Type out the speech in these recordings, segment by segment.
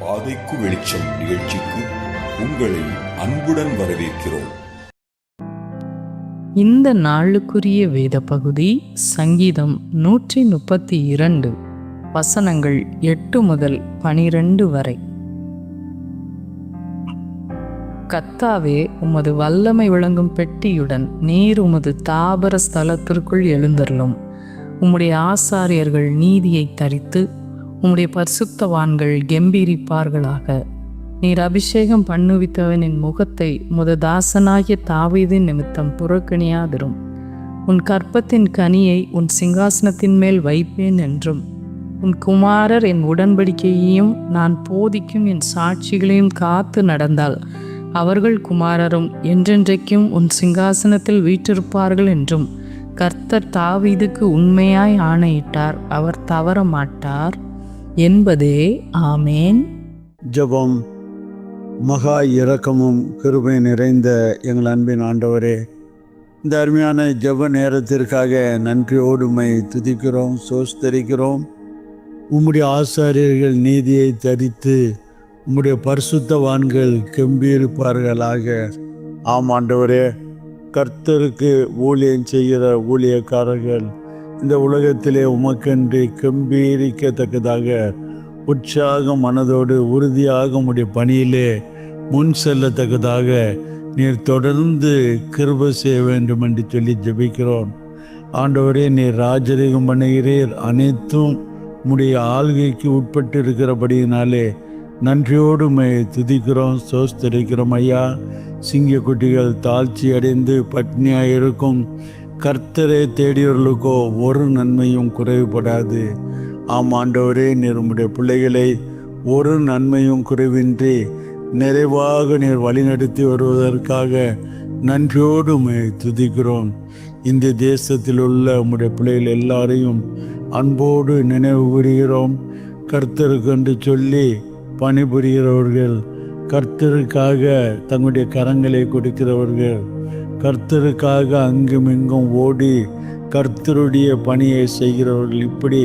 பாதைக்கு வெளிச்சம் நிகழ்ச்சிக்கு உங்களை அன்புடன் வரவேற்கிறோம். இந்த நாளுக்குரிய வேத பகுதி சங்கீதம் நூற்றி முப்பத்தி இரண்டு வசனங்கள் எட்டு முதல் பனிரெண்டு வரை. கத்தாவே உமது வல்லமை விளங்கும் பெட்டியுடன் நீர் உமது தாபர ஸ்தலத்திற்குள் எழுந்தருளும். உம்முடைய ஆசாரியர்கள் நீதியை தரித்து உம்முடைய பரிசுத்தவான்கள் கெம்பீரிப்பார்களாக. நீர் அபிஷேகம் பண்ணுவித்தவனின் முகத்தை முத தாசனாகிய தாவீதின் நிமித்தம் புறக்கணியாதிரும். உன் கற்பத்தின் கனியை உன் சிங்காசனத்தின் மேல் வைப்பேன் என்றும் உன் குமாரர் என் உடன்படிக்கையையும் நான் போதிக்கும் என் சாட்சிகளையும் காத்து நடந்தால் அவர்கள் குமாரரும் என்றென்றைக்கும் உன் சிங்காசனத்தில் வீற்றிருப்பார்கள் என்றும் கர்த்தர் தாவீதுக்கு உண்மையாய் ஆணையிட்டார் அவர் தவற மாட்டார் என்பதே ஆமேன். ஜெபம் மகா இரக்கமும் கிருபை நிறைந்த எங்கள் அன்பின் ஆண்டவரே இந்த அருமையான ஜெப நேரத்திற்காக நன்றியோடு உம்மை துதிக்கிறோம் சோஸ்தரிக்கிறோம். உம்முடைய ஆசாரியர்கள் நீதியை தரித்து உம்முடைய பரிசுத்தவான்கள் கெம்பியிருப்பார்களாக. ஆம் ஆண்டவரே கர்த்தருக்கு ஊழியம் செய்கிற ஊழியக்காரர்கள் இந்த உலகத்திலே உமக்கென்று கம்பீரிக்கத்தக்கதாக உற்சாக மனதோடு உறுதியாக உம்முடைய பணியிலே முன் செல்லத்தக்கதாக நீர் தொடர்ந்து கிருப செய்ய வேண்டும் என்று சொல்லி ஜெபிக்கிறோம். ஆண்டவரே நீர் ராஜரீகம் பண்ணுகிறீர். அனைத்தும் உம்முடைய ஆள்கைக்கு உட்பட்டு இருக்கிறபடியினாலே நன்றியோடு உம்மை துதிக்கிறோம் சோஸ்தரிக்கிறோம் ஐயா. சிங்க குட்டிகள் தாழ்ச்சி அடைந்து பட்னியாக இருக்கும் கர்த்தரை தேடியவர்களுக்கோ ஒரு நன்மையும் குறைவுபடாது. ஆம் ஆண்டவரே நீர் உம்முடைய பிள்ளைகளை ஒரு நன்மையும் குறைவின்றி நிறைவாக நீர் வழிநடத்தி வருவதற்காக நன்றியோடு உம்மை துதிக்கிறோம். இந்த தேசத்தில் உள்ள உம்முடைய பிள்ளைகள் எல்லாரையும் அன்போடு நினைவு கூறுகிறோம். கர்த்தருக்கு என்று சொல்லி பணிபுரிகிறவர்கள் கர்த்தருக்காக தங்களுடைய கரங்களை கொடுக்கிறவர்கள் கர்த்தருக்காக அங்கும் இங்கும் ஓடி கர்த்தருடைய பணியை செய்கிறவர்கள் இப்படி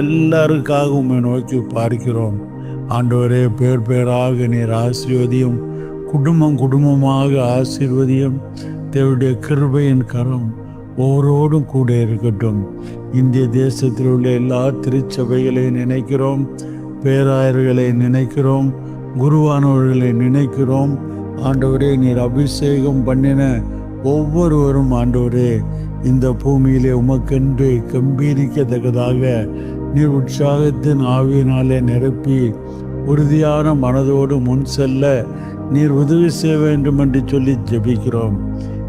எல்லாருக்காக உண்மை நோக்கி பார்க்கிறோம். ஆண்டவரே பேர் பேராக நீர் ஆசீர்வதியும் குடும்பம் குடும்பமாக ஆசீர்வதியும் தேவனுடைய கிருபையின் கரம் ஓரோடும் கூட இருக்கட்டும். இந்திய தேசத்தில் உள்ள எல்லா திருச்சபைகளையும் நினைக்கிறோம் பேராயர்களை நினைக்கிறோம் குருவானவர்களை நினைக்கிறோம் ஆண்டவரே நீர் அபிஷேகம் பண்ணின ஒவ்வொருவரும் ஆண்டவரே இந்த பூமியிலே உமக்கென்று கம்பீரிக்கத்தக்கதாக நீர் உற்சாகத்தின் ஆவியினாலே நிரப்பி உறுதியான மனதோடு முன் செல்ல நீர் உதவி செய்ய வேண்டும் என்று சொல்லி ஜெபிக்கிறோம்.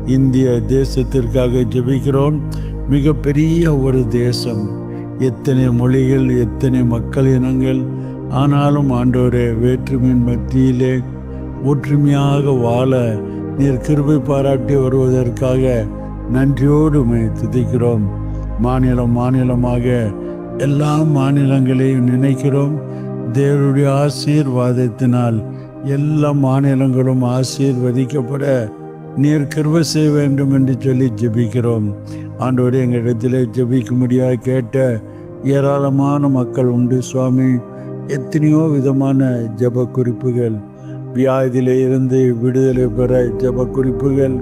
இந்திய தேசத்திற்காக ஜெபிக்கிறோம். மிகப்பெரிய ஒரு தேசம். எத்தனை மொழிகள் எத்தனை மக்கள் இனங்கள் ஆனாலும் ஆண்டோரே வேற்றுமையின் மத்தியிலே ஒற்றுமையாக வாழ நீர் கிருபை பாராட்டி வருவதற்காக நன்றியோடு துதிக்கிறோம். மாநிலம் மாநிலமாக எல்லா மாநிலங்களையும் நினைக்கிறோம். தேவருடைய ஆசீர்வாதத்தினால் எல்லா மாநிலங்களும் ஆசீர்வதிக்கப்பட நீர் கிருபை செய்ய வேண்டும் என்று சொல்லி ஜெபிக்கிறோம். ஆண்டோடு எங்களிடத்தில் ஜெபிக்கும்படியாக கேட்ட ஏராளமான மக்கள் உண்டு. சுவாமி எத்தனையோ விதமான ஜெப குறிப்புகள் வியாதியிலிருந்து விடுதலை பெற ஜெப குறிப்புகள்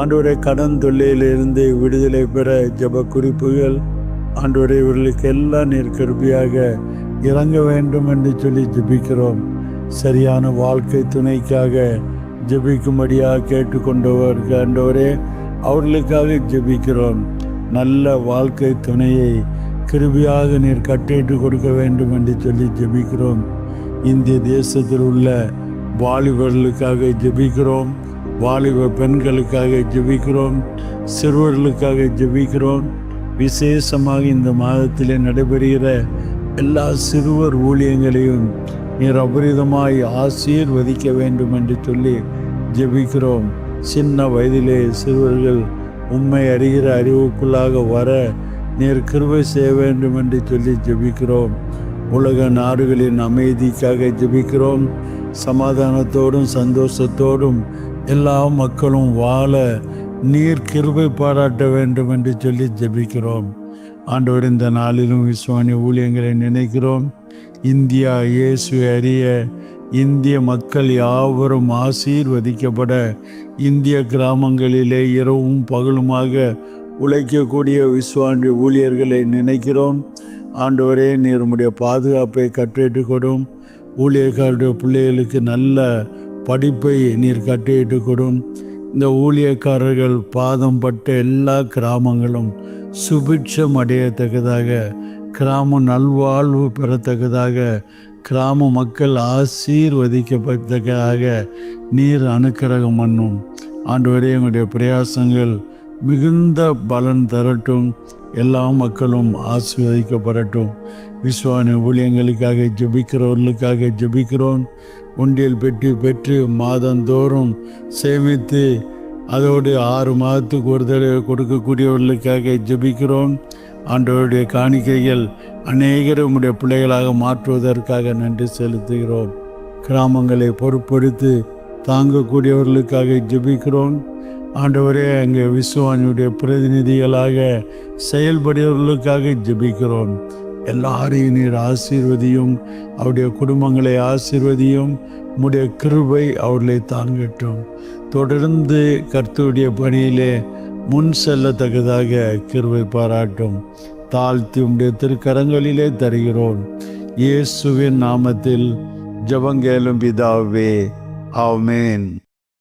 ஆண்டவரை கடன் தொல்லையிலிருந்து விடுதலை பெற ஜெப குறிப்புகள் ஆண்டோடைய இவர்களுக்கு எல்லாம் நீர் கருபியாக இறங்க வேண்டும் என்று சொல்லி ஜெபிக்கிறோம். சரியான வாழ்க்கை துணைக்காக ஜெபிக்கும்படியாக கேட்டுக்கொண்டவர் ஆண்டவரே அவர்களுக்காக ஜெபிக்கிறோம். நல்ல வாழ்க்கை துணையை கிருபியாக நீர் கட்டிட்டு கொடுக்க வேண்டும் என்று சொல்லி ஜெபிக்கிறோம். இந்திய தேசத்தில் உள்ள வாலிபர்களுக்காக ஜெபிக்கிறோம். வாலிப பெண்களுக்காக ஜெபிக்கிறோம். சிறுவர்களுக்காக ஜெபிக்கிறோம். விசேஷமாக இந்த மாதத்திலே நடைபெறுகிற எல்லா சிறுவர் ஊழியங்களையும் நீர் அபரிதமாய் ஆசீர்வதிக்க வேண்டும் என்று சொல்லி ஜெபிக்கிறோம். சின்ன வயதிலே சிறுவர்கள் உண்மை அறிகிற அறிவுக்குள்ளாக வர நீர் கிருபை செய்ய வேண்டும் என்று சொல்லி ஜெபிக்கிறோம். உலக நாடுகளின் அமைதிக்காக ஜெபிக்கிறோம். சமாதானத்தோடும் சந்தோஷத்தோடும் எல்லா மக்களும் வாழ நீர் கிருபை பாராட்ட வேண்டும் என்று சொல்லி ஜெபிக்கிறோம். ஆண்டவர் இந்த நாளிலும் விஸ்வானி ஊழியங்களை நினைக்கிறோம். இந்தியா இயேசு அறிய இந்திய மக்கள் யாவரும் ஆசீர்வதிக்கப்பட இந்திய கிராமங்களிலே இரவும் பகலுமாக உழைக்கக்கூடிய விஸ்வாண்டி ஊழியர்களை நினைக்கிறோம். ஆண்டவரே நீர் உம்முடைய பாதுகாப்பை கற்றிட்டு கொடும். ஊழியக்காருடைய பிள்ளைகளுக்கு நல்ல படிப்பை நீர் கட்டிட்டு கொடும் இந்த ஊழியக்காரர்கள் பாதம் பட்ட எல்லா கிராமங்களும் சுபிட்சம் அடையத்தக்கதாக கிராம நல்வாழ்வு பெறத்தக்கதாக கிராம மக்கள் ஆசீர்வதிக்கப்பட்டதாக நீர் அனுக்கிரகம் பண்ணும். ஆண்டு எங்களுடைய பிரயாசங்கள் மிகுந்த பலன் தரட்டும். எல்லா மக்களும் ஆசீர்வதிக்கப்படட்டும். விஸ்வான ஊழியங்களுக்காக ஜபிக்கிறவர்களுக்காக ஜெபிக்கிறோம். உண்டியல் பெற்று பெற்று மாதந்தோறும் சேமித்து அதோடு ஆறு மாதத்துக்கு ஒரு தடவை கொடுக்கக்கூடியவர்களுக்காக ஜெபிக்கிறோம். ஆண்டவருடைய காணிக்கைகள் அநேகர் பிள்ளைகளாக மாற்றுவதற்காக நன்றி செலுத்துகிறோம். கிராமங்களை பொறுப்படுத்து தாங்கக்கூடியவர்களுக்காக ஜெபிக்கிறோம். ஆண்டவரே அங்கே விஸ்வானியுடைய பிரதிநிதிகளாக செயல்படுவர்களுக்காக ஜெபிக்கிறோம். எல்லாரையும் நீர் ஆசீர்வதியும் அவருடைய குடும்பங்களை ஆசீர்வதியும் உம்முடைய கிருபை அவர்களை தாங்கட்டும் தொடர்ந்து கர்த்தருடைய பணியிலே முன் செல்லத்தக்கதாக கிருபை பாராட்டும். தாழ்த்தி உடைய திருக்கரங்களிலே தருகிறோம். இயேசுவின் நாமத்தில் ஜபங்கேலும் பிதாவே ஆமேன்.